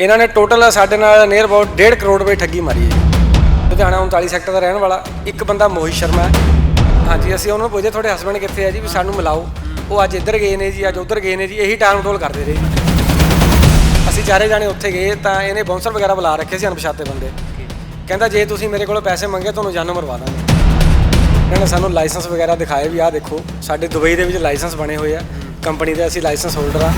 ਇਹਨਾਂ ਨੇ ਟੋਟਲ ਸਾਡੇ ਨਾਲ ਨੀਅਰ ਅਬਾਊਟ 1.5 ਕਰੋੜ ਰੁਪਏ ਠੱਗੀ ਮਾਰੀ ਹੈ ਜੀ। ਲੁਧਿਆਣਾ 39 ਸੈਕਟਰ ਦਾ ਰਹਿਣ ਵਾਲਾ, ਇੱਕ ਬੰਦਾ ਮੋਹਿਤ ਸ਼ਰਮਾ ਹੈ। ਹਾਂਜੀ, ਅਸੀਂ ਉਹਨਾਂ ਨੂੰ ਪੁੱਛਦੇ ਤੁਹਾਡੇ ਹਸਬੰਡ ਕਿੱਥੇ ਹੈ ਜੀ? ਵੀ ਸਾਨੂੰ ਮਿਲਾਓ। ਉਹ ਅੱਜ ਇੱਧਰ ਗਏ ਨੇ ਜੀ, ਅੱਜ ਉੱਧਰ ਗਏ ਨੇ ਜੀ, ਇਹੀ ਟਾਲ ਮਟੋਲ ਕਰਦੇ ਰਹੇ। ਅਸੀਂ ਚਾਰੇ ਜਾਣੇ ਉੱਥੇ ਗਏ ਤਾਂ ਇਹਨੇ ਬਾਉਂਸਰ ਵਗੈਰਾ ਬੁਲਾ ਰੱਖੇ ਸੀ ਅਣਪਛਾਤੇ ਬੰਦੇ। ਕਹਿੰਦਾ, ਜੇ ਤੁਸੀਂ ਮੇਰੇ ਕੋਲੋਂ ਪੈਸੇ ਮੰਗੇ, ਤੁਹਾਨੂੰ ਜਾਨੋਂ ਮਰਵਾ ਦਾਂਗੇ। ਇਹਨਾਂ ਨੇ ਸਾਨੂੰ ਲਾਇਸੈਂਸ ਵਗੈਰਾ ਦਿਖਾਏ ਵੀ ਆਹ ਦੇਖੋ, ਸਾਡੇ ਦੁਬਈ ਦੇ ਵਿੱਚ ਲਾਇਸੈਂਸ ਬਣੇ ਹੋਏ ਆ। ਕੰਪਨੀ ਦੇ ਅਸੀਂ ਲਾਇਸੈਂਸ ਹੋਲਡਰ ਆ।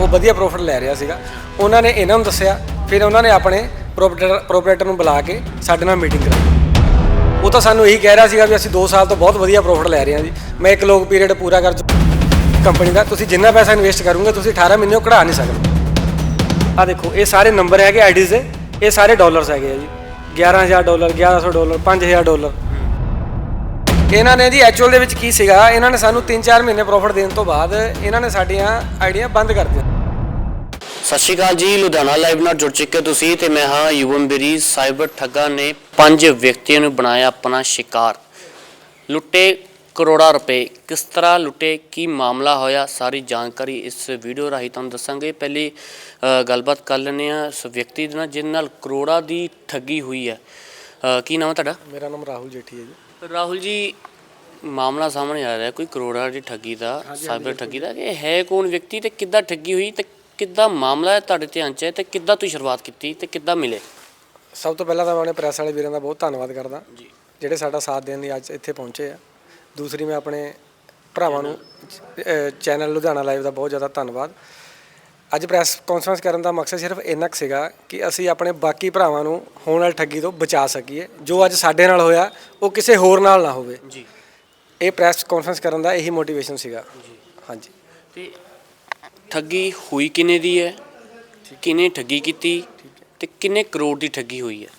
ਉਹ ਵਧੀਆ ਪ੍ਰੋਫਿਟ ਲੈ ਰਿਹਾ ਸੀਗਾ। ਉਹਨਾਂ ਨੇ ਇਹਨਾਂ ਨੂੰ ਦੱਸਿਆ, ਫਿਰ ਉਹਨਾਂ ਨੇ ਆਪਣੇ ਪ੍ਰੋਪਰੇਟਰ ਪ੍ਰੋਪਰੇਟਰ ਨੂੰ ਬੁਲਾ ਕੇ ਸਾਡੇ ਨਾਲ ਮੀਟਿੰਗ ਕਰਾਈ। ਉਹ ਤਾਂ ਸਾਨੂੰ ਇਹੀ ਕਹਿ ਰਿਹਾ ਸੀਗਾ ਵੀ ਅਸੀਂ 2 ਸਾਲ ਤੋਂ ਬਹੁਤ ਵਧੀਆ ਪ੍ਰੋਫਿਟ ਲੈ ਰਹੇ ਹਾਂ ਜੀ। ਮੈਂ ਇੱਕ ਲੋਕ ਪੀਰੀਅਡ ਪੂਰਾ ਕਰ ਕੰਪਨੀ ਦਾ। ਤੁਸੀਂ ਜਿੰਨਾ ਪੈਸਾ ਇਨਵੈਸਟ ਕਰੋਗੇ, ਤੁਸੀਂ 18 ਮਹੀਨੇ ਉਹ ਕਢਾ ਨਹੀਂ ਸਕਦੇ। ਆ ਦੇਖੋ, ਇਹ ਸਾਰੇ ਨੰਬਰ ਹੈਗੇ ਆਈਡੀਜ਼ ਦੇ। ਇਹ ਸਾਰੇ ਡਾਲਰਸ ਹੈਗੇ ਆ ਜੀ। 11000 ਡਾਲਰ 1100 ਡਾਲਰ 5000 ਡਾਲਰ ਇਹਨਾਂ ਨੇ ਜੀ ਐਕਚੁਅਲ ਦੇ ਵਿੱਚ ਕੀ ਸੀਗਾ? ਇਹਨਾਂ ਨੇ ਸਾਨੂੰ 3-4 ਮਹੀਨੇ ਪ੍ਰੋਫਿਟ ਦੇਣ ਤੋਂ ਬਾਅਦ ਇਹਨਾਂ ਨੇ ਸਾਡੀਆਂ ਆਈਡੀਆਂ ਬੰਦ ਕਰ ਦਿੱਤੀਆਂ। ਸਤਿ ਸ਼੍ਰੀ ਅਕਾਲ ਜੀ ਲੁਧਿਆਣਾ ਲਾਈਵ ਨਾਲ ਜੁੜ ਚੁੱਕੇ ਤੁਸੀਂ ਤੇ ਮੈਂ ਹਾਂ ਯੁਵਮ ਬੇਰੀ। ਸਾਈਬਰ ਠੱਗਾ ਨੇ ਪੰਜ ਵਿਅਕਤੀਆਂ ਨੂੰ ਬਣਾਇਆ ਆਪਣਾ ਸ਼ਿਕਾਰ। ਲੁੱਟੇ ਕਰੋੜਾਂ ਰੁਪਏ। ਕਿਸ ਤਰ੍ਹਾਂ ਲੁੱਟੇ ਕੀ ਮਾਮਲਾ ਹੋਇਆ? ਸਾਰੀ ਜਾਣਕਾਰੀ ਇਸ ਵੀਡੀਓ ਰਾਹੀਂ ਤੁਹਾਨੂੰ ਦੱਸਾਂਗੇ। ਪਹਿਲੀ ਗੱਲਬਾਤ ਕਰ ਲੈਂਦੇ ਹਾਂ ਉਸ ਵਿਅਕਤੀ ਦੇ ਨਾਲ ਜਿਸ ਨਾਲ ਕਰੋੜਾਂ ਦੀ ਠੱਗੀ ਹੋਈ ਹੈ। ਕੀ ਨਾਮ ਹੈ ਤੁਹਾਡਾ? ਮੇਰਾ ਨਾਮ ਰਾਹੁਲ ਜੇਠੀ ਹੈ ਜੀ। ਰਾਹੁਲ ਜੀ ਮਾਮਲਾ ਸਾਹਮਣੇ ਆ ਰਿਹਾ ਕੋਈ ਕਰੋੜਾਂ ਦੀ ਠੱਗੀ ਦਾ ਸਾਈਬਰ ਠੱਗੀ ਦਾ ਇਹ ਹੈ ਕੌਣ ਵਿਅਕਤੀ ਤੇ ਕਿੱਦਾਂ ਠੱਗੀ ਹੋਈ ਤੇ ਕਿੱਦਾਂ ਮਾਮਲਾ ਹੈ ਤੁਹਾਡੇ ਧਿਆਨ 'ਚ ਹੈ ਤੇ ਕਿੱਦਾਂ ਤੁਸੀਂ ਸ਼ੁਰੂਆਤ ਕੀਤੀ ਤੇ ਕਿੱਦਾਂ ਮਿਲੇ? ਸਭ ਤੋਂ ਪਹਿਲਾਂ ਤਾਂ ਮੈਂ ਆਪਣੇ ਪ੍ਰੈਸ ਵਾਲੇ ਵੀਰਾਂ ਦਾ ਬਹੁਤ ਧੰਨਵਾਦ ਕਰਦਾ ਜੀ। ਜਿਹੜੇ ਸਾਡਾ ਸਾਥ ਦੇਣ ਲਈ ਅੱਜ ਇੱਥੇ ਪਹੁੰਚੇ ਆ। ਦੂਸਰੀ ਮੈਂ ਆਪਣੇ ਭਰਾਵਾਂ ਨੂੰ ਚੈਨਲ ਲੁਧਿਆਣਾ ਲਾਈਵ ਦਾ ਬਹੁਤ ਜ਼ਿਆਦਾ ਧੰਨਵਾਦ। ਅੱਜ ਪ੍ਰੈਸ ਕਾਨਫਰੰਸ ਕਰਨ ਦਾ ਮਕਸਦ ਸਿਰਫ ਇੰਨਾ ਕੁ ਸੀਗਾ ਕਿ ਅਸੀਂ ਆਪਣੇ ਬਾਕੀ ਭਰਾਵਾਂ ਨੂੰ ਹੋਣ ਵਾਲੀ ਠੱਗੀ ਤੋਂ ਬਚਾ ਸਕੀਏ। ਜੋ ਅੱਜ ਸਾਡੇ ਨਾਲ ਹੋਇਆ ਉਹ ਕਿਸੇ ਹੋਰ ਨਾਲ ਨਾ ਹੋਵੇ। ਜੀ। ਇਹ ਪ੍ਰੈਸ ਕਾਨਫਰੰਸ ਕਰਨ ਦਾ ਇਹੀ ਮੋਟੀਵੇਸ਼ਨ ਸੀਗਾ। ਹਾਂਜੀ। ਤੇ ਠੱਗੀ ਹੋਈ ਕਿੰਨੇ ਦੀ ਹੈ? ਕਿੰਨੇ ਠੱਗੀ ਕੀਤੀ? ਤੇ ਕਿੰਨੇ ਕਰੋੜ ਦੀ ਠੱਗੀ ਹੋਈ ਹੈ?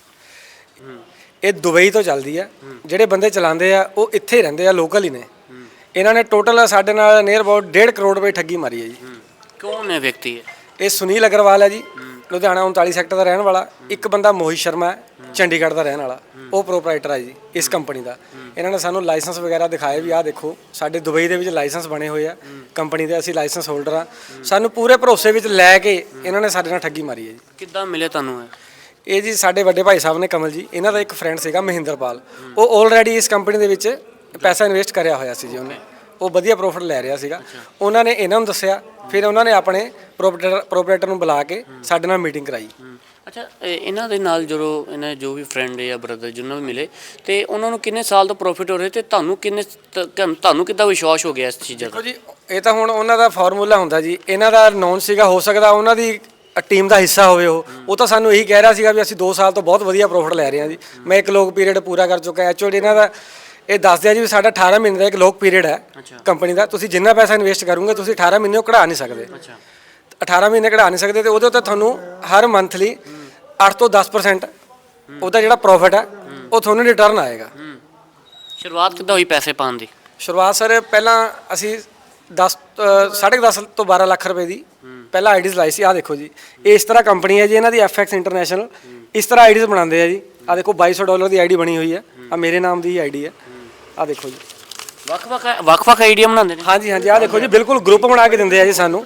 ਇਹ ਦੁਬਈ ਤੋਂ ਚੱਲਦੀ ਹੈ। ਜਿਹੜੇ ਬੰਦੇ ਚਲਾਉਂਦੇ ਆ ਉਹ ਇੱਥੇ ਹੀ ਰਹਿੰਦੇ ਆ ਲੋਕਲ ਹੀ ਨੇ। ਇਹਨਾਂ ਨੇ ਟੋਟਲ ਸਾਡੇ ਨਾਲ ਨੀਅਰ ਅਬਾਊਟ 1.5 ਕਰੋੜ ਰੁਪਏ ਠੱਗੀ ਮਾਰੀ ਹੈ ਜੀ। ਕੌਣ ਹੈ ਵਿਅਕਤੀ ਹੈ ਇਹ ਸੁਨੀਲ ਅਗਰਵਾਲ ਹੈ ਜੀ ਲੁਧਿਆਣਾ 39 ਸੈਕਟਰ ਦਾ ਰਹਿਣ ਵਾਲਾ ਇੱਕ ਬੰਦਾ ਮੋਹਿਤ ਸ਼ਰਮਾ ਹੈ ਚੰਡੀਗੜ੍ਹ ਦਾ ਰਹਿਣ ਵਾਲਾ ਉਹ ਪ੍ਰੋਪਰਾਈਟਰ ਹੈ ਜੀ ਇਸ ਕੰਪਨੀ ਦਾ। ਇਹਨਾਂ ਨੇ ਸਾਨੂੰ ਲਾਇਸੈਂਸ ਵਗੈਰਾ ਦਿਖਾਏ ਵੀ ਆਹ ਦੇਖੋ ਸਾਡੇ ਦੁਬਈ ਦੇ ਵਿੱਚ ਲਾਇਸੈਂਸ ਬਣੇ ਹੋਏ ਆ ਕੰਪਨੀ ਦੇ ਅਸੀਂ ਲਾਇਸੈਂਸ ਹੋਲਡਰ ਆ ਸਾਨੂੰ ਪੂਰੇ ਭਰੋਸੇ ਵਿੱਚ ਲੈ ਕੇ ਇਹਨਾਂ ਨੇ ਸਾਡੇ ਨਾਲ ਠੱਗੀ ਮਾਰੀ ਹੈ ਜੀ। ਕਿੱਦਾਂ ਮਿਲੇ ਤੁਹਾਨੂੰ ਇਹ? ਇਹ ਜੀ ਸਾਡੇ ਵੱਡੇ ਭਾਈ ਸਾਹਿਬ ਨੇ ਕਮਲ ਜੀ ਇਹਨਾਂ ਦਾ ਇੱਕ ਫਰੈਂਡ ਸੀਗਾ ਮਹਿੰਦਰਪਾਲ। ਉਹ ਆਲਰੇਡੀ ਇਸ ਕੰਪਨੀ ਦੇ ਵਿੱਚ ਪੈਸਾ ਇਨਵੈਸਟ ਕਰਿਆ ਹੋਇਆ ਸੀ ਜੀ ਉਹਨੇ। ਉਹ ਵਧੀਆ ਪ੍ਰੋਫਿਟ ਲੈ ਰਿਹਾ ਸੀਗਾ। ਉਹਨਾਂ ਨੇ ਇਹਨਾਂ ਨੂੰ ਦੱਸਿਆ ਫਿਰ ਉਹਨਾਂ ਨੇ ਆਪਣੇ ਪ੍ਰੋਪਰੇਟਰ ਪ੍ਰੋਪਰੇਟਰ ਨੂੰ ਬੁਲਾ ਕੇ ਸਾਡੇ ਨਾਲ ਮੀਟਿੰਗ ਕਰਾਈ। ਅੱਛਾ ਇਹ- ਇਹਨਾਂ ਦੇ ਨਾਲ ਜਦੋਂ ਇਹਨਾਂ ਦੇ ਜੋ ਵੀ ਫਰੈਂਡ ਜਾਂ ਬ੍ਰਦਰ ਜਿਹਨਾਂ ਵੀ ਮਿਲੇ ਤੇ ਉਹਨਾਂ ਨੂੰ ਕਿੰਨੇ ਸਾਲ ਤੋਂ ਪ੍ਰੋਫਿਟ ਹੋ ਰਿਹਾ ਤੇ ਤੁਹਾਨੂੰ ਕਿੰਨੇ ਤ- ਤੁਹਾਨੂੰ ਕਿੱਦਾਂ ਵਿਸ਼ਵਾਸ ਹੋ ਗਿਆ ਇਸ ਚੀਜ਼ਾਂ ਦਾ? ਦੇਖੋ ਜੀ ਇਹ ਤਾਂ ਹੁਣ ਉਹਨਾਂ ਦਾ ਫਾਰਮੂਲਾ ਹੁੰਦਾ ਜੀ। ਇਹਨਾਂ ਦਾ ਨੌਨ ਸੀਗਾ ਹੋ ਸਕਦਾ ਉਹਨਾਂ ਦੀ ਟੀਮ ਦਾ ਹਿੱਸਾ ਹੋਵੇ ਉਹ। ਉਹ ਤਾਂ ਸਾਨੂੰ ਇਹੀ ਕਹਿ ਰਿਹਾ ਸੀਗਾ ਵੀ ਅਸੀਂ 2 ਸਾਲ ਤੋਂ ਬਹੁਤ ਵਧੀਆ ਪ੍ਰੋਫਿਟ ਲੈ ਰਹੇ ਹਾਂ ਜੀ। ਮੈਂ ਇੱਕ ਲੋਕ ਪੀਰੀਅਡ ਪੂਰਾ ਕਰ ਚੁੱਕਾ ਐਚਓਡੀ ਇਹਨਾਂ ਦਾ ਇਹ ਦੱਸਦੇ ਆ ਜੀ ਵੀ ਸਾਡਾ 18 ਮਹੀਨੇ ਦਾ ਇੱਕ ਲੋਕ ਪੀਰੀਅਡ ਹੈ। ਕੰਪਨੀ ਦਾ। ਤੁਸੀਂ ਜਿੰਨਾ ਪੈਸਾ ਇਨਵੈਸਟ ਕਰੋਗੇ ਤੁਸੀਂ 18 ਮਹੀਨੇ ਉਹ ਕਢਾ ਨਹੀਂ ਸਕਦੇ। ਅੱਛਾ। 18 ਮਹੀਨੇ ਕਢਾ ਨਹੀਂ ਸਕਦੇ ਤੇ ਉਹਦੇ ਉੱਤੇ ਤੁਹਾਨੂੰ ਹਰ ਮੰਥਲੀ 8 ਤੋਂ 10% ਉਹਦਾ ਜਿਹੜਾ ਪ੍ਰੋਫਿਟ ਹੈ ਉਹ ਤੁਹਾਨੂੰ ਰਿਟਰਨ ਆਏਗਾ। ਸ਼ੁਰੂਆਤ ਕਿੱਦਾਂ ਹੋਈ ਪੈਸੇ ਪਾਉਣ ਦੀ? ਸ਼ੁਰੂਆਤ ਸਰ ਪਹਿਲਾਂ ਅਸੀਂ 10 10.5 ਤੋਂ 12 ਲੱਖ ਰੁਪਏ ਦੀ ਪਹਿਲਾਂ ਆਈਡੀਜ਼ ਲਾਈ ਸੀ। ਆਹ ਦੇਖੋ ਜੀ ਇਸ ਤਰ੍ਹਾਂ ਕੰਪਨੀ ਹੈ ਜੀ ਇਹਨਾਂ ਦੀ ਐਫਐਕਸ ਇੰਟਰਨੈਸ਼ਨਲ ਇਸ ਤਰ੍ਹਾਂ ਆਈਡੀਜ਼ ਬਣਾਉਂਦੇ ਆ ਜੀ। ਆਹ ਦੇਖੋ 2200 ਡਾਲਰ ਦੀ ਆਈਡੀ ਬਣੀ ਹੋਈ ਹੈ। ਆ ਮੇਰੇ ਨਾਮ ਦੀ ਆਈਡੀ ਹੈ। ਆਹ ਦੇਖੋ ਜੀ। ਵੱਖ-ਵੱਖ ਵੱਖ-ਵੱਖ ਆਈਡੀਆ ਬਣਾਉਂਦੇ ਨੇ। ਹਾਂਜੀ ਹਾਂਜੀ ਆਹ ਦੇਖੋ ਜੀ ਬਿਲਕੁਲ ਗਰੁੱਪ ਬਣਾ ਕੇ ਦਿੰਦੇ ਆ ਜੀ ਸਾਨੂੰ।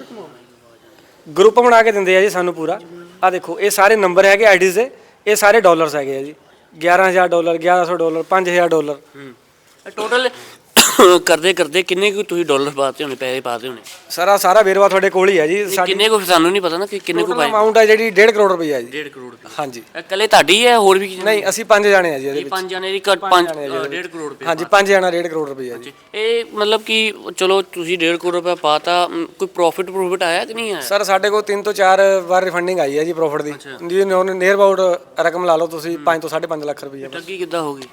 ਗਰੁੱਪ ਬਣਾ ਕੇ ਦਿੰਦੇ ਆ ਜੀ ਸਾਨੂੰ ਪੂਰਾ। ਆਹ ਦੇਖੋ ਇਹ ਸਾਰੇ ਨੰਬਰ ਹੈਗੇ ਆਈਡੀਜ਼ ਦੇ। ਇਹ ਸਾਰੇ ਡਾਲਰਸ ਹੈਗੇ ਆ ਜੀ। 11000 ਡਾਲਰ 1100 ਡਾਲਰ 5000 ਡਾਲਰ ਟੋਟਲ ਕਰਦੇ ਕਰਦੇ ਕਿੰਨੇ ਕੁ ਤੁਸੀਂ ਡਾਲਰ ਪਾਤੇ ਹੋਣੇ ਪੈਸੇ ਪਾਤੇ ਹੋਣੇ? ਸਾਰਾ ਸਾਰਾ ਵੇਰਵਾ ਤੁਹਾਡੇ ਕੋਲ ਹੀ ਹੈ ਜੀ। ਸਾਡੀ ਕਿੰਨੇ ਕੁ ਸਾਨੂੰ ਨਹੀਂ ਪਤਾ ਨਾ ਕਿ ਕਿੰਨੇ ਕੁ ਪਾਏ। ਅਮਾਉਂਟ ਹੈ ਜਿਹੜੀ 1.5 ਕਰੋੜ ਰੁਪਏ ਹੈ ਜੀ। 1.5 ਕਰੋੜ ਰੁਪਏ ਹਾਂਜੀ। ਇਹ ਇਕੱਲੇ ਤੁਹਾਡੀ ਹੈ ਹੋਰ ਵੀ ਕਿਸੇ ਦੀ? ਨਹੀਂ ਅਸੀਂ ਪੰਜ ਜਾਣੇ ਆ ਜੀ ਇਹਦੇ ਇਹ ਵਿੱਚ। ਪੰਜ ਜਣੇ ਦੀ ਘੱਟ 5 1.5 ਕਰੋੜ ਰੁਪਏ ਹਾਂਜੀ ਪੰਜ ਜਾਣਾ 1.5 ਕਰੋੜ ਰੁਪਏ ਹੈ ਜੀ ਇਹ ਮਤਲਬ ਕਿ ਚਲੋ ਤੁਸੀਂ 1.5 ਕਰੋੜ ਰੁਪਏ ਪਾਤਾ ਮ, ਕੋਈ ਪ੍ਰੋਫਿਟ ਪ੍ਰੋਫਿਟ ਆਇਆ ਕਿ ਨਹੀਂ ਆਇਆ? ਸਰ ਸਾਡੇ ਕੋਲ 3 ਤੋਂ 4 ਵਾਰ ਰਿਫੰਡਿੰਗ ਆਈ ਹੈ ਜੀ ਪ੍ਰੋਫਿਟ ਦੀ। ਜੀ ਨੀਅਰ ਅਬਾਊਟ ਰਕਮ ਲਾ ਲਓ ਤੁਸੀਂ 5 ਤੋਂ 5.5 ਲੱਖ ਰੁਪਏ ਠੱਗੀ ਕਿੱਦਾਂ ਹੋ ਗਈ?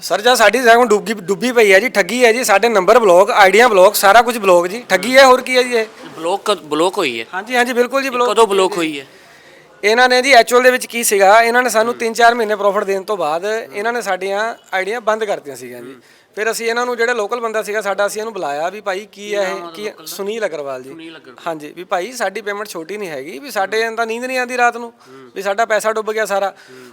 ਸਰ ਜਾਂ ਸਾਡੀ ਸਾਗੋਂ ਡੁੱਬੀ ਡੁੱਬੀ ਪਈ ਹੈ ਜੀ ਠੱਗੀ ਹੈ ਜੀ ਸਾਡੇ ਨੰਬਰ ਬਲੌਕ ਆਈਡੀਆਂ ਬਲੌਕ ਸਾਰਾ ਕੁਝ ਬਲੌਕ ਜੀ। ਠੱਗੀ ਹੈ ਹੋਰ ਕੀ ਹੈ ਜੀ ਇਹ? ਬਲੌਕ ਬਲੌਕ ਹੋਈ ਹੈ। ਹਾਂਜੀ ਹਾਂਜੀ ਬਿਲਕੁਲ ਜੀ ਬਲੌਕ ਕਦੋਂ ਬਲੌਕ ਹੋਈ ਹੈ? ਇਹਨਾਂ ਨੇ ਜੀ ਐਕਚੁਅਲ ਦੇ ਵਿੱਚ ਕੀ ਸੀਗਾ? ਇਹਨਾਂ ਨੇ ਸਾਨੂੰ 3-4 ਮਹੀਨੇ ਪ੍ਰੋਫਿਟ ਦੇਣ ਤੋਂ ਬਾਅਦ ਇਹਨਾਂ ਨੇ ਸਾਡੀਆਂ ਆਈਡੀਆਂ ਬੰਦ ਕਰਤੀਆਂ ਸੀਗੀਆਂ ਜੀ। ਫਿਰ ਅਸੀਂ ਇਹਨਾਂ ਨੂੰ ਜਿਹੜਾ ਲੋਕਲ ਬੰਦਾ ਸੀਗਾ ਸਾਡਾ ਅਸੀਂ ਇਹਨੂੰ ਬੁਲਾਇਆ ਵੀ ਭਾਈ ਕੀ ਹੈ ਇਹ ਕੀ? ਸੁਨੀਲ ਅਗਰਵਾਲ ਜੀ। ਹਾਂਜੀ ਵੀ ਭਾਈ ਸਾਡੀ ਪੇਮੈਂਟ ਛੋਟੀ ਨਹੀਂ ਹੈਗੀ ਵੀ ਸਾਡੇ ਤਾਂ ਨੀਂਦ ਨਹੀਂ ਆਉਂਦੀ ਰਾਤ ਨੂੰ ਵੀ ਸਾਡਾ ਪੈਸਾ ਡੁੱਬ ਗਿਆ ਸਾਰਾ।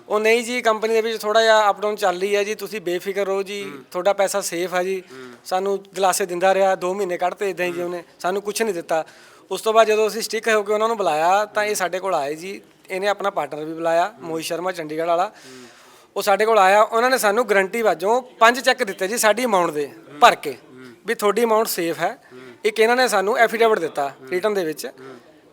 ਉਹ ਨਹੀਂ ਜੀ ਕੰਪਨੀ ਦੇ ਵਿੱਚ ਥੋੜਾ ਜਿਹਾ ਅਪ ਡਾਊਨ ਚੱਲ ਰਹੀ ਹੈ ਜੀ ਤੁਸੀਂ ਬੇਫਿਕਰ ਰਹੋ ਜੀ ਤੁਹਾਡਾ ਪੈਸਾ ਸੇਫ ਹੈ ਜੀ। ਸਾਨੂੰ ਦਿਲਾਸੇ ਦਿੰਦਾ ਰਿਹਾ 2 ਮਹੀਨੇ ਕੱਢਤੇ ਇਦਾਂ ਹੀ ਜੀ ਉਹਨੇ ਸਾਨੂੰ ਕੁਝ ਨਹੀਂ ਦਿੱਤਾ। ਉਸ ਤੋਂ ਬਾਅਦ ਜਦੋਂ ਅਸੀਂ ਸਟਿਕ ਹੋ ਕੇ ਉਹਨਾਂ ਨੂੰ ਬੁਲਾਇਆ ਤਾਂ ਇਹ ਸਾਡੇ ਕੋਲ ਆਏ ਜੀ। ਇਹਨੇ ਆਪਣਾ ਪਾਰਟਨਰ ਵੀ ਬੁਲਾਇਆ, ਮੋਹਿਤ ਸ਼ਰਮਾ, ਚੰਡੀਗੜ੍ਹ ਵਾਲਾ। ਉਹ ਸਾਡੇ ਕੋਲ ਆਇਆ, ਉਹਨਾਂ ਨੇ ਸਾਨੂੰ ਗਰੰਟੀ ਵਜੋਂ ਪੰਜ ਚੈੱਕ ਦਿੱਤੇ ਜੀ ਸਾਡੀ ਅਮਾਉਂਟ ਦੇ, ਭਰ ਕੇ, ਵੀ ਤੁਹਾਡੀ ਅਮਾਉਂਟ ਸੇਫ ਹੈ। ਇੱਕ ਇਹਨਾਂ ਨੇ ਸਾਨੂੰ ਐਫੀਡੇਵਿਟ ਦਿੱਤਾ ਰਿਟਰਨ ਦੇ ਵਿੱਚ,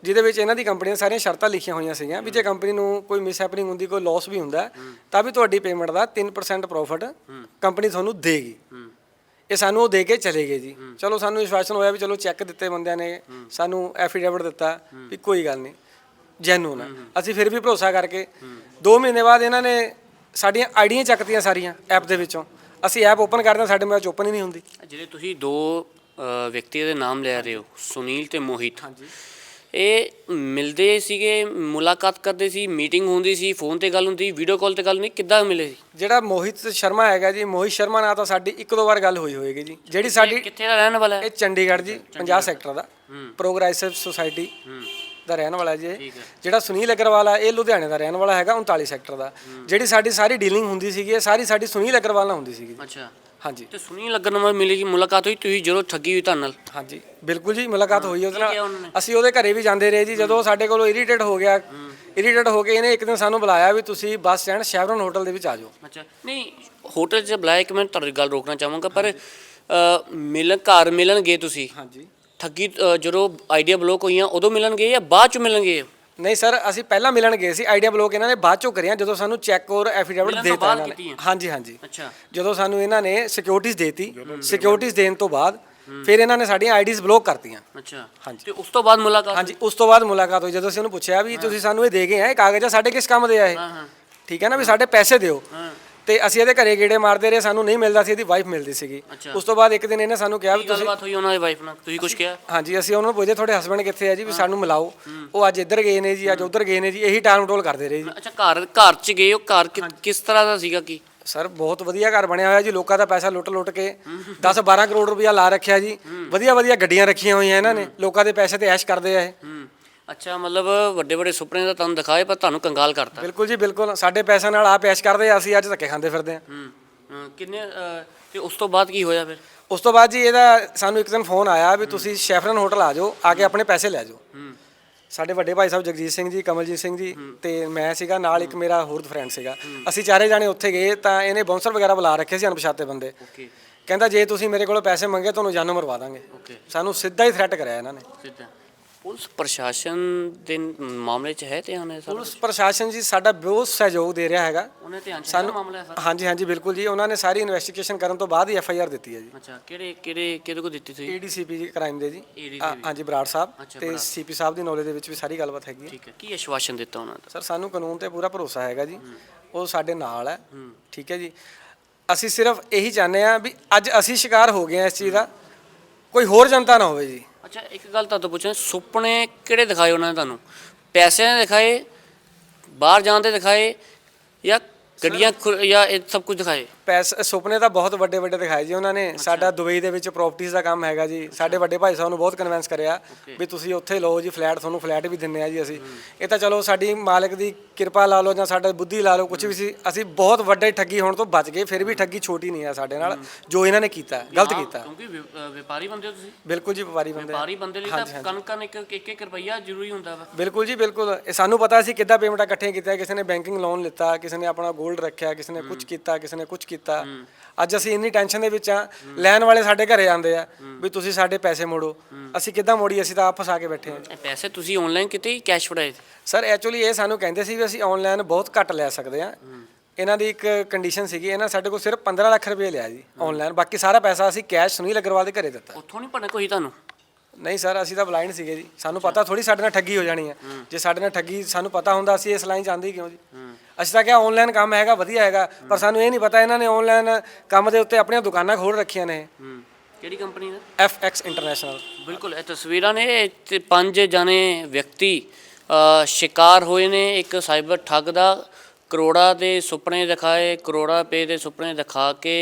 ਜਿਹਦੇ ਵਿੱਚ ਇਹਨਾਂ ਦੀ ਕੰਪਨੀ ਦੀਆਂ ਸਾਰੀਆਂ ਸ਼ਰਤਾਂ ਲਿਖੀਆਂ ਹੋਈਆਂ ਸੀਗੀਆਂ, ਵੀ ਜੇ ਕੰਪਨੀ ਨੂੰ ਕੋਈ ਮਿਸ ਹੈਪਨਿੰਗ ਹੁੰਦੀ, ਕੋਈ ਲਾਸ ਵੀ ਹੁੰਦਾ, ਤਾਂ ਵੀ ਤੁਹਾਡੀ ਪੇਮੈਂਟ ਦਾ 3% ਪ੍ਰੋਫਿਟ ਕੰਪਨੀ ਤੁਹਾਨੂੰ ਦੇਗੀ। ਇਹ ਸਾਨੂੰ ਉਹ ਦੇ ਕੇ ਚਲੇ ਗਏ ਜੀ। ਚਲੋ ਸਾਨੂੰ ਵਿਸ਼ਵਾਸਨ ਹੋਇਆ ਵੀ ਚਲੋ ਚੈੱਕ ਦਿੱਤੇ ਬੰਦਿਆਂ ਨੇ, ਸਾਨੂੰ ਐਫੀਡੇਵਿਟ ਦਿੱਤਾ, ਵੀ ਕੋਈ ਗੱਲ ਨਹੀਂ। ਜੈਨੂਨ ਹੈ ਅਸੀਂ ਫਿਰ ਵੀ ਭਰੋਸਾ ਕਰਕੇ 2 ਮਹੀਨੇ ਬਾਅਦ ਇਹਨਾਂ ਨੇ ਸਾਡੀਆਂ ਆਈਡੀਆਂ ਚੱਕਤੀਆਂ ਸਾਰੀਆਂ ਐਪ ਦੇ ਵਿੱਚੋਂ। ਅਸੀਂ ਐਪ ਓਪਨ ਕਰਦੇ ਹਾਂ ਸਾਡੇ ਮੋਬਾਈਲ 'ਚ ਓਪਨ ਹੀ ਨਹੀਂ ਹੁੰਦੀ। ਜਿਹੜੇ ਤੁਸੀਂ ਦੋ ਵਿਅਕਤੀਆਂ ਦੇ ਨਾਮ ਲੈ ਰਹੇ ਹੋ ਸੁਨੀਲ ਤੇ ਮੋਹਿਤ। ਹਾਂਜੀ। ਇਹ ਮਿਲਦੇ ਸੀਗੇ ਮੁਲਾਕਾਤ ਕਰਦੇ ਸੀ ਮੀਟਿੰਗ ਹੁੰਦੀ ਸੀ ਫੋਨ ਤੇ ਗੱਲ ਹੁੰਦੀ ਵੀਡੀਓ ਕਾਲ ਤੇ ਗੱਲ ਨਹੀਂ ਕਿੱਦਾਂ ਮਿਲੇ ਸੀ? ਜਿਹੜਾ ਮੋਹਿਤ ਸ਼ਰਮਾ ਹੈਗਾ ਜੀ ਮੋਹਿਤ ਸ਼ਰਮਾ ਨਾਲ ਤਾਂ ਸਾਡੀ ਇੱਕ ਦੋ ਵਾਰ ਗੱਲ ਹੋਈ ਹੋਏਗੀ ਜੀ। ਜਿਹੜੀ ਸਾਡੀ ਕਿੱਥੇ ਦਾ ਰਹਿਣ ਵਾਲਾ ਹੈ? ਇਹ ਚੰਡੀਗੜ੍ਹ ਜੀ 50 ਸੈਕਟਰ ਦਾ। ਪ੍ਰੋਗਰੈਸਿਵ ਸੁਸਾਇਟੀ ਦਾ ਰਹਿਣ ਵਾਲਾ ਜੀ। ਜਿਹੜਾ ਸੁਨੀਲ ਅਗਰਵਾਲ ਆ ਇਹ ਲੁਧਿਆਣੇ ਦਾ ਰਹਿਣ ਵਾਲਾ ਹੈਗਾ 39 ਸੈਕਟਰ ਦਾ। ਜਿਹੜੀ ਸਾਡੀ ਸਾਰੀ ਡੀਲਿੰਗ ਹੁੰਦੀ ਸੀਗੀ ਇਹ ਸਾਰੀ ਸਾਡੀ ਸੁਨੀਲ ਅਗਰਵਾਲ ਨਾਲ ਹੁੰਦੀ ਸੀਗੀ। ਅੱਛਾ। ਹਾਂਜੀ। ਤੇ ਸੁਨੀਲ ਲੱਗਣ ਨਾਲ ਮਿਲੀ ਮੁਲਾਕਾਤ ਹੋਈ ਤੁਸੀਂ ਜਦੋਂ ਠੱਗੀ ਹੋਈ ਤੁਹਾਨੂੰ ਨਾਲ? ਹਾਂਜੀ। ਬਿਲਕੁਲ ਜੀ ਮੁਲਾਕਾਤ ਹੋਈ ਉਹਦੇ ਨਾਲ? ਅਸੀਂ ਉਹਦੇ ਘਰੇ ਵੀ ਜਾਂਦੇ ਰਹੇ ਜੀ ਜਦੋਂ ਸਾਡੇ ਕੋਲੋਂ ਇਰੀਟੇਟ ਹੋ ਗਿਆ। ਇਰੀਟੇਟ ਹੋ ਕੇ ਇਹਨੇ ਇੱਕ ਦਿਨ ਸਾਨੂੰ ਬੁਲਾਇਆ ਵੀ ਤੁਸੀਂ ਬੱਸ ਸਟੈਂਡ ਸ਼ੈਵਰਨ ਹੋਟਲ ਦੇ ਵਿੱਚ ਆ ਜਾਓ। ਅੱਛਾ। ਨਹੀਂ ਹੋਟਲ 'ਚ ਬੁਲਾਇਆ ਇੱਕ ਮਿੰਟ ਤੁਹਾਡੀ ਗੱਲ ਰੋਕਣਾ ਚਾਹਾਂਗਾ ਪਰ ਮਿਲਣ ਘਰ ਮਿਲਣ ਗਏ ਤੁਸੀਂ? ਹਾਂਜੀ। ਠੱਗੀ ਅ, ਜਦੋਂ ਆਈਡੀਆ ਬਲੌਕ ਹੋਈਆਂ ਉਦੋਂ ਮਿਲਣਗੇ ਜਾਂ ਬਾਅਦ ਚ ਮਿਲਣਗੇ? ਨਹੀਂ ਸਰ ਅਸੀਂ ਪਹਿਲਾਂ ਮਿਲਣ ਗਏ ਸੀ ਆਈਡੀਆ ਬਲੋਕ ਇਹਨਾਂ ਨੇ ਬਾਅਦ ਚੋਂ ਕਰਿਆ ਜਦੋਂ ਸਾਨੂੰ ਚੈੱਕ ਔਰ ਐਫੀਡੇਵਿਟ ਮਿਲਣ ਤੋਂ ਦਿੱਤਾ ਬਾਅਦ ਇਹਨਾਂ ਨੇ। ਕੀਤੀਆਂ? ਹਾਂਜੀ ਹਾਂਜੀ। ਅੱਛਾ। ਜਦੋਂ ਸਾਨੂੰ ਇਹਨਾਂ ਨੇ ਸਿਕਿਉਰਿਟੀਜ਼ ਦੇਤੀ ਸਿਕਿਉਰਿਟੀਜ਼ ਦੇਣ ਤੋਂ ਬਾਅਦ ਫਿਰ ਇਹਨਾਂ ਨੇ ਸਾਡੀਆਂ ਆਈਡੀਜ਼ ਬਲੌਕ ਕਰਤੀਆਂ। ਅੱਛਾ। ਹਾਂਜੀ। ਤੇ ਉਸ ਤੋਂ ਬਾਅਦ ਮੁਲਾਕਾਤ ਹਾਂਜੀ ਉਸ ਤੋਂ ਬਾਅਦ ਮੁਲਾਕਾਤ ਹੋਈ ਜਦੋਂ ਅਸੀਂ ਉਹਨੂੰ ਪੁੱਛਿਆ ਵੀ ਤੁਸੀਂ ਸਾਨੂੰ ਇਹ ਦੇ ਗਏ ਆ ਇਹ ਕਾਗਜ਼ ਆ ਸਾਡੇ ਕਿਸ ਕੰਮ ਦੇ ਆ ਇਹ? ਹਾਂ ਹਾਂ। ਠੀਕ ਹੈ ਨਾ ਵੀ ਸਾਡੇ ਪੈਸੇ ਦਿਓ। ਹਾਂ। ਤੇ ਅਸੀਂ ਇਹਦੇ ਘਰੇ ਗੇੜੇ ਮਾਰਦੇ ਰਹੇ ਸਾਨੂੰ ਨਹੀਂ ਮਿਲਦਾ ਸੀ ਇਹਦੀ ਵਾਈਫ ਮਿਲਦੀ ਸੀਗੀ। ਉਸ ਤੋਂ ਬਾਅਦ ਇੱਕ ਦਿਨ ਇਹਨੇ ਸਾਨੂੰ ਕਿਹਾ ਵੀ ਤੁਸੀਂ ਗੱਲਬਾਤ ਹੋਈ ਉਹਨਾਂ ਦੀ ਵਾਈਫ ਨਾਲ? ਤੁਸੀਂ ਕੁਝ ਕਿਹਾ? ਹਾਂਜੀ ਅਸੀਂ ਉਹਨਾਂ ਨੂੰ ਪੁੱਛਦੇ ਤੁਹਾਡੇ ਹਸਬੰਡ ਕਿੱਥੇ ਆ ਜੀ? ਵੀ ਸਾਨੂੰ ਮਿਲਾਓ। ਉਹ ਅੱਜ ਇੱਧਰ ਗਏ ਨੇ ਜੀ ਅੱਜ ਉੱਧਰ ਗਏ ਨੇ ਜੀ ਇਹੀ ਟਾਲ ਮਟੋਲ ਕਰਦੇ ਰਹੇ ਜੀ। ਅੱਛਾ ਘਰ ਘਰ ਚ ਗਏ ਉਹ? ਘਰ ਕਿ- ਕਿਸ ਤਰ੍ਹਾਂ ਦਾ ਸੀਗਾ ਕੀ? ਸਰ ਬਹੁਤ ਵਧੀਆ ਘਰ ਬਣਿਆ ਹੋਇਆ ਜੀ ਲੋਕਾਂ ਦਾ ਪੈਸਾ ਲੁੱਟ ਲੁੱਟ ਕੇ 10 12 ਕਰੋੜ ਰੁਪਇਆ ਲਾ ਰੱਖਿਆ ਜੀ। ਵਧੀਆ ਵਧੀਆ ਗੱਡੀਆਂ ਰੱਖੀਆਂ ਹੋਈਆਂ ਇਹਨਾਂ ਨੇ ਲੋਕਾਂ ਦੇ ਪੈਸੇ ਤੇ ਐਸ਼ ਕਰਦੇ ਆ ਇਹ। ਅੱਛਾ ਮਤਲਬ ਵੱਡੇ ਵੱਡੇ ਸੁਪਨੇ ਤਾਂ ਤੁਹਾਨੂੰ ਦਿਖਾਏ ਪਰ ਤੁਹਾਨੂੰ ਕੰਗਾਲ ਕਰਤਾ। ਬਿਲਕੁਲ ਜੀ ਬਿਲਕੁਲ। ਸਾਡੇ ਪੈਸਿਆਂ ਨਾਲ ਆਪ ਐਸ਼ ਕਰਦੇ ਆ ਅਸੀਂ ਅੱਜ ਧੱਕੇ ਖਾਂਦੇ ਫਿਰਦੇ ਆ। ਹੂੰ ਹੂੰ, ਕਿੰਨੇ ਤੇ ਉਸ ਤੋਂ ਬਾਅਦ ਕੀ ਹੋਇਆ ਫਿਰ? ਉਸ ਤੋਂ ਬਾਅਦ ਜੀ ਇਹਦਾ ਸਾਨੂੰ ਇੱਕ ਦਿਨ ਫੋਨ ਆਇਆ ਵੀ ਤੁਸੀਂ ਸ਼ੈਫਰਨ ਹੋਟਲ ਆ ਜਾਓ ਆ ਕੇ ਆਪਣੇ ਪੈਸੇ ਲੈ ਜਾਓ। ਹੂੰ। ਸਾਡੇ ਵੱਡੇ ਭਾਈ ਸਾਹਿਬ ਜਗਜੀਤ ਸਿੰਘ ਜੀ ਕਮਲਜੀਤ ਸਿੰਘ ਜੀ ਤੇ ਮੈਂ ਸੀਗਾ ਨਾਲ ਇੱਕ ਮੇਰਾ ਹੋਰ ਫਰੈਂਡ ਸੀਗਾ। ਅਸੀਂ ਚਾਰੇ ਜਾਣੇ ਉੱਥੇ ਗਏ ਤਾਂ ਇਹਨੇ ਬਾਉਂਸਰ ਵਗੈਰਾ ਬੁਲਾ ਰੱਖੇ ਸੀ ਅਣਪਛਾਤੇ ਬੰਦੇ। ਓਕੇ। ਕਹਿੰਦਾ ਜੇ ਤੁਸੀਂ ਮੇਰੇ ਕੋਲੋਂ ਪੈਸੇ ਮੰਗੇ ਤੁਹਾਨੂੰ ਜਾਨੋਂ ਮਰਵਾ ਦਾਂਗੇ। ਓਕੇ। ਸਾਨੂੰ ਸਿੱਧਾ ਹੀ ਥ੍ਰੈਟ ਕਰਿਆ ਇਹਨਾਂ ਨੇ। ਸਿੱਧਾ। ਪੁਲਿਸ ਪ੍ਰਸ਼ਾਸਨ ਦੇ ਮਾਮਲੇ 'ਚ ਹੈ ਧਿਆਨ ਹੈ ਸਰ ਪੁਲਿਸ ਪ੍ਰਸ਼ਾਸਨ ਜੀ ਸਾਡਾ ਬਹੁਤ ਸਹਿਯੋਗ ਦੇ ਰਿਹਾ ਹੈਗਾ। ਉਹਨੇ ਧਿਆਨ 'ਚ ਸਾਨੂੰ ਮਾਮਲਾ ਹੈ ਸਰ? ਹਾਂਜੀ ਹਾਂਜੀ ਬਿਲਕੁਲ ਜੀ। ਉਹਨਾਂ ਨੇ ਸਾਰੀ ਇਨਵੈਸਟੀਗੇਸ਼ਨ ਕਰਨ ਤੋਂ ਬਾਅਦ ਹੀ ਐਫ ਆਈ ਆਰ ਦਿੱਤੀ ਹੈ ਜੀ। ਅੱਛਾ ਕਿਹੜੇ ਕਿਹੜੇ ਕਿਹਦੇ ਕੋ ਦਿੱਤੀ ਤੁਸੀਂ? ਏਡੀਸੀਪੀ ਕ੍ਰਾਈਮ ਦੇ ਜੀ। ADCP ਹਾਂ, ਹਾਂਜੀ ਬਰਾੜ ਸਾਹਿਬ ਅੱਛਾ, ਤੇ ਬਰਾੜ। ਸੀਪੀ ਸਾਹਿਬ ਦੀ ਨੌਲੇਜ ਦੇ ਵਿੱਚ ਵੀ ਸਾਰੀ ਗੱਲਬਾਤ ਹੈਗੀ ਹੈ। ਠੀਕ ਹੈ। ਕੀ ਆਸ਼ਵਾਸਨ ਦਿੱਤਾ ਉਹਨਾਂ ਦਾ? ਸਰ ਸਾਨੂੰ ਕਾਨੂੰਨ ਤੇ ਪੂਰਾ ਭਰੋਸਾ ਹੈਗਾ ਜੀ। ਉਹ ਸਾਡੇ ਨਾਲ ਹੈ। ਠੀਕ ਹੈ ਜੀ। ਅਸੀਂ ਸਿਰਫ ਇਹੀ ਚਾਹੁੰਦੇ ਆ ਵੀ ਅੱਜ ਅਸੀਂ ਸ਼ਿਕਾਰ ਹੋ ਗਏ ਆ ਇਸ ਚੀਜ਼ ਦਾ। ਕੋਈ ਹੋਰ ਜਨਤਾ ਨਾ ਹੋਵੇ ਜੀ। ਅੱਛਾ ਇੱਕ ਗੱਲ ਤੁਹਾਨੂੰ ਪੁੱਛਾਂ ਸੁਪਨੇ ਕਿਹੜੇ ਦਿਖਾਏ ਉਹਨਾਂ ਨੇ ਤੁਹਾਨੂੰ? ਪੈਸਿਆਂ ਦੇ ਦਿਖਾਏ ਬਾਹਰ ਜਾਣ ਦੇ ਦਿਖਾਏ ਜਾਂ ਗੱਡੀਆਂ ਖੁ- ਜਾਂ ਇਹ ਸਭ ਕੁਝ ਦਿਖਾਏ? ਪੈਸੇ ਸੁਪਨੇ ਤਾਂ ਬਹੁਤ ਵੱਡੇ ਵੱਡੇ ਦਿਖਾਏ ਜੀ ਉਹਨਾਂ ਨੇ। ਸਾਡਾ ਦੁਬਈ ਦੇ ਵਿੱਚ ਪ੍ਰਾਪਰਟੀਆਂ ਦਾ ਕੰਮ ਹੈਗਾ ਜੀ। ਸਾਡੇ ਵੱਡੇ ਭਾਈ ਸਾਹਿਬ ਨੂੰ ਬਹੁਤ ਕਨਵਿੰਸ ਕਰਿਆ ਵੀ ਤੁਸੀਂ ਉੱਥੇ ਲਓ ਜੀ ਫਲੈਟ ਤੁਹਾਨੂੰ ਫਲੈਟ ਵੀ ਦਿੰਨੇ ਆ ਜੀ ਅਸੀਂ। ਇਹ ਤਾਂ ਚਲੋ ਸਾਡੀ ਮਾਲਕ ਦੀ ਕਿਰਪਾ ਲਾ ਲਓ ਜਾਂ ਸਾਡਾ ਬੁੱਧੀ ਲਾ ਲਓ ਕੁਝ ਵੀ ਸੀ। ਅਸੀਂ ਬਹੁਤ ਵੱਡੇ ਠੱਗੀ ਹੋਣ ਤੋਂ ਬਚ ਗਏ ਫਿਰ ਵੀ ਠੱਗੀ ਛੋਟੀ ਨਹੀਂ ਆ ਸਾਡੇ ਨਾਲ ਜੋ ਇਹਨਾਂ ਨੇ ਕੀਤਾ ਗਲਤ ਕੀਤਾ। ਕਿਉਂਕਿ ਵ- ਅ, ਵਪਾਰੀ ਬੰਦੇ ਹੋ ਤੁਸੀਂ? ਬਿਲਕੁਲ ਜੀ ਵਪਾਰੀ ਬੰਦੇ ਆ। ਵਪਾਰੀ ਬੰਦੇ ਲਈ ਤਾਂ ਕਣ ਕਣ ਇੱਕ ਇੱਕ ਇੱਕ ਰੁਪਈਆ ਜ਼ਰੂਰੀ ਹੁੰਦਾ ਵਾ। ਬਿਲਕੁਲ ਜੀ ਬਿਲਕੁਲ। ਇਹ ਸਾਨੂੰ ਪਤਾ ਸੀ ਕਿੱਦਾਂ ਪੇਮੈਂਟਾਂ ਇਕੱਠੀਆਂ ਕੀਤੀਆਂ ਕਿਸੇ ਨੇ ਬੈਂਕਿੰਗ ਲੋਨ ਲਿੱਤਾ ਕਿਸੇ ਨੇ ਆਪਣਾ 골ਡ ਰੱਖਿਆ ਕਿਸੇ ਨੇ ਕੁਝ ਕੀਤਾ ਕਿਸੇ ਨੇ ਕੁਝ ਕੀਤਾ ਅੱਜ ਅਸੀਂ ਇੰਨੀ ਟੈਨਸ਼ਨ ਦੇ ਵਿੱਚ ਆ ਲੈਣ ਵਾਲੇ ਸਾਡੇ ਘਰੇ ਆਉਂਦੇ ਆ ਵੀ ਤੁਸੀਂ ਸਾਡੇ ਪੈਸੇ ਮੋੜੋ। ਅਸੀਂ ਕਿੱਦਾਂ ਮੋੜੀ ਅਸੀਂ ਤਾਂ ਆਪ ਫਸਾ ਕੇ ਬੈਠੇ ਆ। ਪੈਸੇ ਤੁਸੀਂ ਆਨਲਾਈਨ ਕਿਤੇ ਕੈਸ਼ ਫੜਾਏ? ਸਰ ਐਕਚੁਅਲੀ ਇਹ ਸਾਨੂੰ ਕਹਿੰਦੇ ਸੀ ਵੀ ਅਸੀਂ ਆਨਲਾਈਨ ਬਹੁਤ ਘੱਟ ਲੈ ਸਕਦੇ ਆ। ਇਹਨਾਂ ਦੀ ਇੱਕ ਕੰਡੀਸ਼ਨ ਸੀਗੀ ਇਹਨਾਂ ਸਾਡੇ ਕੋਲ ਸਿਰਫ 15 ਲੱਖ ਰੁਪਏ ਲਿਆ ਜੀ ਆਨਲਾਈਨ ਬਾਕੀ ਸਾਰਾ ਪੈਸਾ ਅਸੀਂ ਕੈਸ਼ ਸੁਨੀਲ ਅਗਰਵਾਲ ਦੇ ਘਰੇ ਦਿੱਤਾ। ਉੱਥੋਂ ਨਹੀਂ ਪੜਨਾ ਕੋਈ ਤੁਹਾਨੂੰ? ਨਹੀਂ ਸਰ ਅਸੀਂ ਤਾਂ ਬਲਾਈਂਡ ਸੀਗੇ ਜੀ। ਸਾਨੂੰ ਪਤਾ ਥੋੜੀ ਸਾਡੇ ਨਾਲ ਠੱਗੀ ਹੋ ਜਾਣੀ ਹੈ ਜੇ ਸਾਡੇ ਨਾਲ ਠੱਗੀ ਸਾਨੂੰ ਪਤਾ ਹੁੰਦਾ ਅਸੀਂ ਇਸ ਲਾਈਨ ਚ ਆਂਦੇ ਹੀ ਕਿਉਂ ਜੀ? ਅਸੀਂ ਤਾਂ ਕਿਹਾ ਆਨਲਾਈਨ ਕੰਮ ਹੈਗਾ ਵਧੀਆ ਹੈਗਾ ਪਰ ਸਾਨੂੰ ਇਹ ਨਹੀਂ ਪਤਾ ਇਹਨਾਂ ਨੇ ਆਨਲਾਈਨ ਕੰਮ ਦੇ ਉੱਤੇ ਆਪਣੀਆਂ ਦੁਕਾਨਾਂ ਖੋਲ ਰੱਖੀਆਂ ਨੇ। ਹੂੰ। ਕਿਹੜੀ ਕੰਪਨੀ ਦਾ? FX ਇੰਟਰਨੈਸ਼ਨਲ ਬਿਲਕੁਲ ਇਹ ਤਸਵੀਰਾਂ ਨੇ ਇਹ ਤੇ ਪੰਜ ਜਾਣੇ ਵਿਅਕਤੀ ਅ, ਸ਼ਿਕਾਰ ਹੋਏ ਨੇ। ਇੱਕ ਸਾਈਬਰ ਠੱਗ ਦਾ ਕਰੋੜਾ ਦੇ ਸੁਪਨੇ ਦਿਖਾਏ ਕਰੋੜਾ ਰੁਪਏ ਦੇ ਸੁਪਨੇ ਦਿਖਾ ਕੇ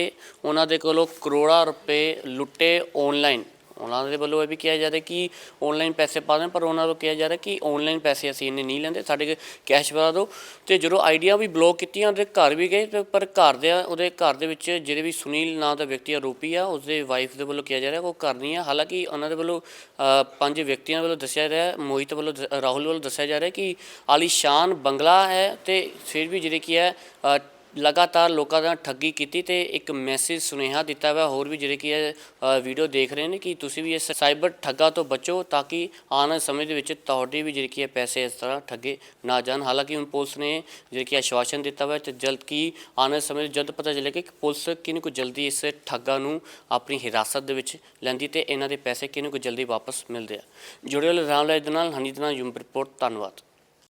ਉਹਨਾਂ ਦੇ ਕੋਲੋਂ ਕਰੋੜਾ ਰੁਪਏ ਲੁੱਟੇ ਆਨਲਾਈਨ ਉਹਨਾਂ ਦੇ ਵੱਲੋਂ ਇਹ ਵੀ ਕਿਹਾ ਜਾ ਰਿਹਾ ਕਿ ਆਨਲਾਈਨ ਪੈਸੇ ਪਾ ਦੇਣ, ਪਰ ਉਹਨਾਂ ਵੱਲੋਂ ਕਿਹਾ ਜਾ ਰਿਹਾ ਕਿ ਆਨਲਾਈਨ ਪੈਸੇ ਅਸੀਂ ਇੰਨੇ ਨਹੀਂ ਲੈਂਦੇ, ਸਾਡੇ ਕੈਸ਼ ਪਾ ਦਿਓ। ਤੇ ਜਦੋਂ ਆਈਡੀਆ ਵੀ ਬਲੌਕ ਕੀਤੀਆਂ, ਉਹਦੇ ਘਰ ਵੀ ਗਏ, ਤੇ ਪਰ ਘਰ ਦੇ ਉਹਦੇ ਘਰ ਦੇ ਵਿੱਚ ਜਿਹੜੇ ਵੀ ਸੁਨੀਲ ਨਾਂ ਦਾ ਵਿਅਕਤੀ ਆਰੋਪੀ ਆ, ਉਸਦੇ ਵਾਈਫ ਦੇ ਵੱਲੋਂ ਕਿਹਾ ਜਾ ਰਿਹਾ, ਉਹ ਘਰ ਨਹੀਂ ਆ। ਹਾਲਾਂਕਿ ਉਹਨਾਂ ਦੇ ਵੱਲੋਂ ਪੰਜ ਵਿਅਕਤੀਆਂ ਵੱਲੋਂ ਦੱਸਿਆ ਜਾ ਰਿਹਾ, ਮੋਹਿਤ ਵੱਲੋਂ ਦ- ਰਾਹੁਲ ਵੱਲੋਂ ਦੱਸਿਆ ਜਾ ਰਿਹਾ ਕਿ ਆਲੀਸ਼ਾਨ ਬੰਗਲਾ ਹੈ ਤੇ ਫਿਰ ਵੀ ਜਿਹੜੇ ਕੀ ਹੈ ਲਗਾਤਾਰ ਲੋਕਾਂ ਦਾ ਠੱਗੀ ਕੀਤੀ ਤੇ ਇੱਕ ਮੈਸੇਜ ਸੁਨੇਹਾ ਦਿੱਤਾ ਹੋਇਆ ਹੋਰ ਵੀ ਜਿਹੜੇ ਕਿ ਹੈ ਵੀਡੀਓ ਦੇਖ ਰਹੇ ਨੇ ਕਿ ਤੁਸੀਂ ਵੀ ਇਸ ਸਾਈਬਰ ਠੱਗਾ ਤੋਂ ਬਚੋ ਤਾਂ ਕਿ ਆਉਣ ਵਾਲੇ ਸਮੇਂ ਦੇ ਵਿੱਚ ਤੁਹਾਡੇ ਵੀ ਜਿਹੜੇ ਕਿ ਹੈ ਪੈਸੇ ਇਸ ਤਰ੍ਹਾਂ ਠੱਗੇ ਨਾ ਜਾਣ। ਹਾਲਾਂਕਿ ਹੁਣ ਪੁਲਿਸ ਨੇ ਜਿਹੜੇ ਕਿ ਆਸ਼ਵਾਸਨ ਦਿੱਤਾ ਹੋਇਆ ਤੇ ਜਲਦ ਕੀ ਆਉਣ ਵਾਲੇ ਸਮੇਂ ਜਲਦ ਪਤਾ ਚੱਲੇ ਕਿ ਪੁਲਿਸ ਕਿੰਨੀ ਕੁ ਜਲਦੀ ਇਸ ਠੱਗਾ ਨੂੰ ਆਪਣੀ ਹਿਰਾਸਤ ਦੇ ਵਿੱਚ ਲੈਂਦੀ ਤੇ ਇਹਨਾਂ ਦੇ ਪੈਸੇ ਕਿੰਨੀ ਕੁ ਜਲਦੀ ਵਾਪਸ ਮਿਲਦੇ ਆ। ਜੁੜੇ ਹੋਏ ਰਾਮ ਲਾਲ ਦੇ ਨਾਲ। ਹਨੀ ਦੇ ਨਾਲ ਯੂਮ ਰਿਪੋਰਟ। ਧੰਨਵਾਦ।